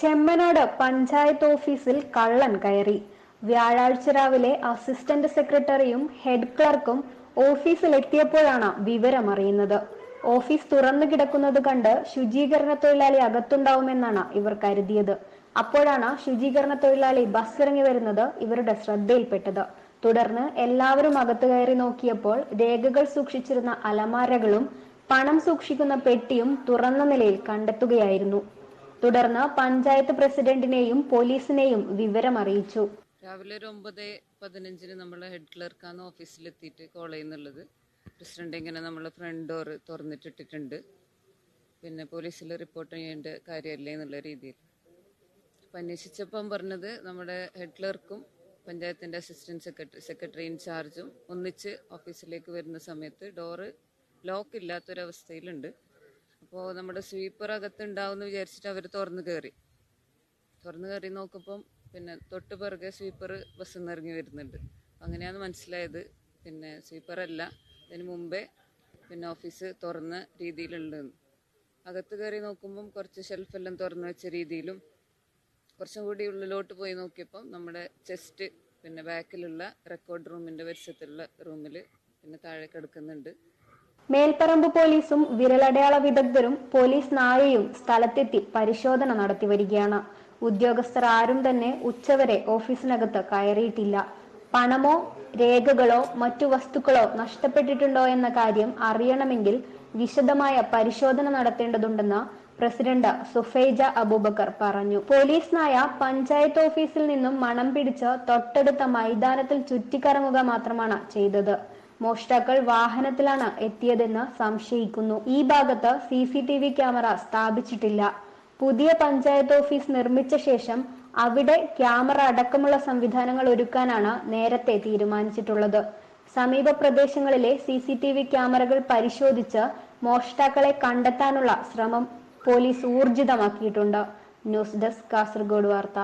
ചെമ്മനാട് പഞ്ചായത്ത് ഓഫീസിൽ കള്ളൻ കയറി. വ്യാഴാഴ്ച രാവിലെ അസിസ്റ്റന്റ് സെക്രട്ടറിയും ഹെഡ് ക്ലർക്കും ഓഫീസിൽ എത്തിയപ്പോഴാണ് വിവരമറിയുന്നത്. ഓഫീസ് തുറന്നു കിടക്കുന്നത് കണ്ട് ശുചീകരണ തൊഴിലാളി അകത്തുണ്ടാവുമെന്നാണ് ഇവർ കരുതിയത്. അപ്പോഴാണ് ശുചീകരണ തൊഴിലാളി ബസ് ഇറങ്ങി വരുന്നത് ഇവരുടെ ശ്രദ്ധയിൽപ്പെട്ടത്. തുടർന്ന് എല്ലാവരും അകത്ത് കയറി നോക്കിയപ്പോൾ രേഖകൾ സൂക്ഷിച്ചിരുന്ന അലമാരകളും പണം സൂക്ഷിക്കുന്ന പെട്ടിയും തുറന്ന നിലയിൽ കണ്ടെത്തുകയായിരുന്നു. തുടർന്ന് പഞ്ചായത്ത് പ്രസിഡന്റിനെയും പോലീസിനെയും വിവരം അറിയിച്ചു രാവിലെ ഒരു ഒമ്പത് പതിനഞ്ചിന് നമ്മൾ ഹെഡ് ക്ലർക്കാണ് ഓഫീസിലെത്തിയിട്ട് കോൾ ചെയ്യുന്നുള്ളത്. പ്രസിഡന്റ് ഇങ്ങനെ നമ്മൾ ഫ്രണ്ട് ഡോർ തുറന്നിട്ടിട്ടിട്ടുണ്ട്. പിന്നെ പോലീസിൽ റിപ്പോർട്ട് ചെയ്യേണ്ട കാര്യമല്ലേ എന്നുള്ള രീതിയിൽ. അപ്പം അന്വേഷിച്ചപ്പം പറഞ്ഞത് നമ്മുടെ ഹെഡ് ക്ലർക്കും പഞ്ചായത്തിന്റെ അസിസ്റ്റന്റ് സെക്രട്ടറി സെക്രട്ടറി ഇൻചാർജും ഒന്നിച്ച് ഓഫീസിലേക്ക് വരുന്ന സമയത്ത് ഡോറ് ലോക്ക് ഇല്ലാത്തൊരവസ്ഥയിലുണ്ട്. അപ്പോൾ നമ്മുടെ സ്വീപ്പർ അകത്ത് ഉണ്ടാവും വിചാരിച്ചിട്ട് അവർ തുറന്നു കയറി തുറന്നു കയറി നോക്കുമ്പം പിന്നെ തൊട്ട് പിറകെ സ്വീപ്പർ ബസ്സിൽ നിന്ന് ഇറങ്ങി വരുന്നുണ്ട്. അങ്ങനെയാണ് മനസ്സിലായത്. പിന്നെ സ്വീപ്പർ അല്ല അതിന് മുമ്പേ പിന്നെ ഓഫീസ് തുറന്ന രീതിയിലുണ്ടെന്ന് അകത്ത് കയറി നോക്കുമ്പം കുറച്ച് ഷെൽഫെല്ലാം തുറന്നു വെച്ച രീതിയിലും കുറച്ചും കൂടി ഉള്ളിലോട്ട് പോയി നോക്കിയപ്പം നമ്മുടെ ചെസ്റ്റ് പിന്നെ ബാക്കിലുള്ള റെക്കോർഡ് റൂമിന്റെ പരിസരത്തുള്ള റൂമിൽ പിന്നെ താഴെ കിടക്കുന്നുണ്ട്. മേൽപ്പറമ്പ് പോലീസും വിരലടയാള വിദഗ്ധരും പോലീസ് നായയും സ്ഥലത്തെത്തി പരിശോധന നടത്തിവരികയാണ് ഉദ്യോഗസ്ഥർ ആരും തന്നെ ഉച്ചവരെ ഓഫീസിനകത്ത് കയറിയിട്ടില്ല. പണമോ രേഖകളോ മറ്റു വസ്തുക്കളോ നഷ്ടപ്പെട്ടിട്ടുണ്ടോ എന്ന കാര്യം അറിയണമെങ്കിൽ വിശദമായ പരിശോധന നടത്തേണ്ടതുണ്ടെന്ന് പ്രസിഡന്റ് സുഫൈജ അബൂബക്കർ പറഞ്ഞു. പോലീസ് നായ പഞ്ചായത്ത് ഓഫീസിൽ നിന്നും മണം പിടിച്ച് തൊട്ടടുത്ത മൈതാനത്തിൽ ചുറ്റിക്കറങ്ങുക മാത്രമാണ് ചെയ്തത്. മോഷ്ടാക്കൾ വാഹനത്തിലാണ് എത്തിയതെന്ന് സംശയിക്കുന്നു. ഈ ഭാഗത്ത് C C T V camera സ്ഥാപിച്ചിട്ടില്ല. പുതിയ പഞ്ചായത്ത് ഓഫീസ് നിർമ്മിച്ച ശേഷം അവിടെ ക്യാമറ അടക്കമുള്ള സംവിധാനങ്ങൾ ഒരുക്കാനാണ് നേരത്തെ തീരുമാനിച്ചിട്ടുള്ളത്. സമീപ പ്രദേശങ്ങളിലെ സി സി ടി വി ക്യാമറകൾ പരിശോധിച്ച് മോഷ്ടാക്കളെ കണ്ടെത്താനുള്ള ശ്രമം പോലീസ് ഊർജിതമാക്കിയിട്ടുണ്ട്. ന്യൂസ് ഡെസ്ക് കാസർഗോഡ് വാർത്ത.